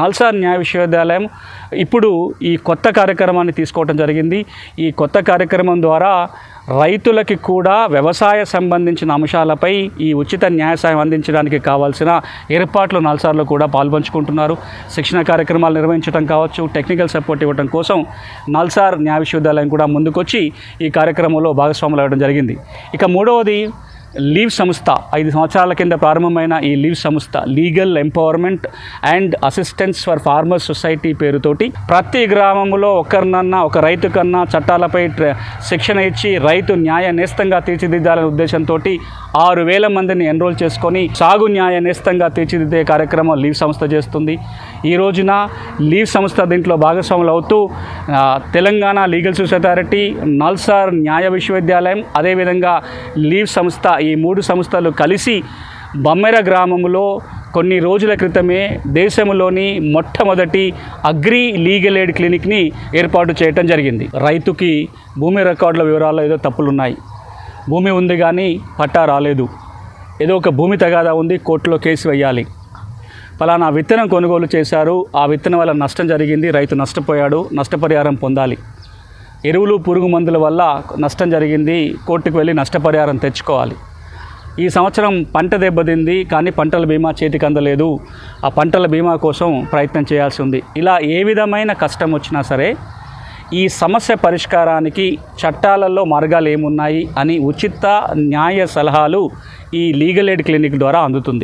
నల్సార్ న్యాయ విశ్వవిద్యాలయం ఇప్పుడు ఈ కొత్త కార్యక్రమాన్ని తీసుకోవడం జరిగింది. ఈ కొత్త కార్యక్రమం ద్వారా రైతులకి కూడా వ్యవసాయ సంబంధించిన అంశాలపై ఈ ఉచిత న్యాయ సాయం అందించడానికి కావాల్సిన ఏర్పాట్లు నల్సార్లో కూడా పాల్పంచుకుంటున్నారు. శిక్షణ కార్యక్రమాలు నిర్వహించడం కావచ్చు టెక్నికల్ సపోర్ట్ ఇవ్వడం కోసం నల్సార్ న్యాయ విశ్వవిద్యాలయం కూడా ముందుకొచ్చి ఈ కార్యక్రమంలో భాగస్వాములు అవ్వడం జరిగింది. ఇక మూడవది లీవ్ సంస్థ ఐదు సంవత్సరాల కింద ప్రారంభమైన ఈ లీవ్ సంస్థ legal empowerment and assistance for farmer society పేరుతోటి ప్రతి గ్రామంలో ఒకరినన్నా ఒక రైతు కన్నా చట్టాలపై ట్ర- శిక్షణ ఇచ్చి రైతు న్యాయ నేస్తంగా తీర్చిదిద్దాలనే ఉద్దేశంతో ఆరు వేల మందిని ఎన్రోల్ చేసుకొని సాగు న్యాయ నేస్తంగా తీర్చిదిద్దే కార్యక్రమం లీవ్ సంస్థ చేస్తుంది. ఈ రోజున లీవ్ సంస్థ దీంట్లో భాగస్వాములు అవుతూ Telangana legal society authority NALSAR న్యాయ విశ్వవిద్యాలయం అదేవిధంగా లీవ్ సంస్థ ఈ మూడు సంస్థలు కలిసి బమ్మెర గ్రామంలో కొన్ని రోజుల క్రితమే దేశంలోని మొట్టమొదటి అగ్రి లీగల్ ఎయిడ్ క్లినిక్ని ఏర్పాటు చేయటం జరిగింది. రైతుకి భూమి రికార్డుల వివరాలు ఏదో తప్పులున్నాయి. భూమి ఉంది కానీ పట్టా రాలేదు. ఏదో ఒక భూమి తగాదా ఉంది కోర్టులో కేసు వేయాలి. ఫలానా విత్తనం కొనుగోలు చేశారు. ఆ విత్తనం వల్ల నష్టం జరిగింది. రైతు నష్టపోయాడు. నష్టపరిహారం పొందాలి. ఎరువులు పురుగు మందుల వల్ల నష్టం జరిగింది. కోర్టుకు వెళ్ళి నష్టపరిహారం తెచ్చుకోవాలి. ఈ సంవత్సరం పంట దెబ్బతింది కానీ పంటల బీమా చేతికి అందలేదు. ఆ పంటల బీమా కోసం ప్రయత్నం చేయాల్సి ఉంది. ఇలా ఏ విధమైన కష్టం వచ్చినా సరే ఈ సమస్య పరిష్కారానికి చట్టాలలో మార్గాలు ఏమున్నాయి అని ఉచిత న్యాయ సలహాలు ఈ లీగల్ ఎయిడ్ క్లినిక్ ద్వారా అందుతుంది.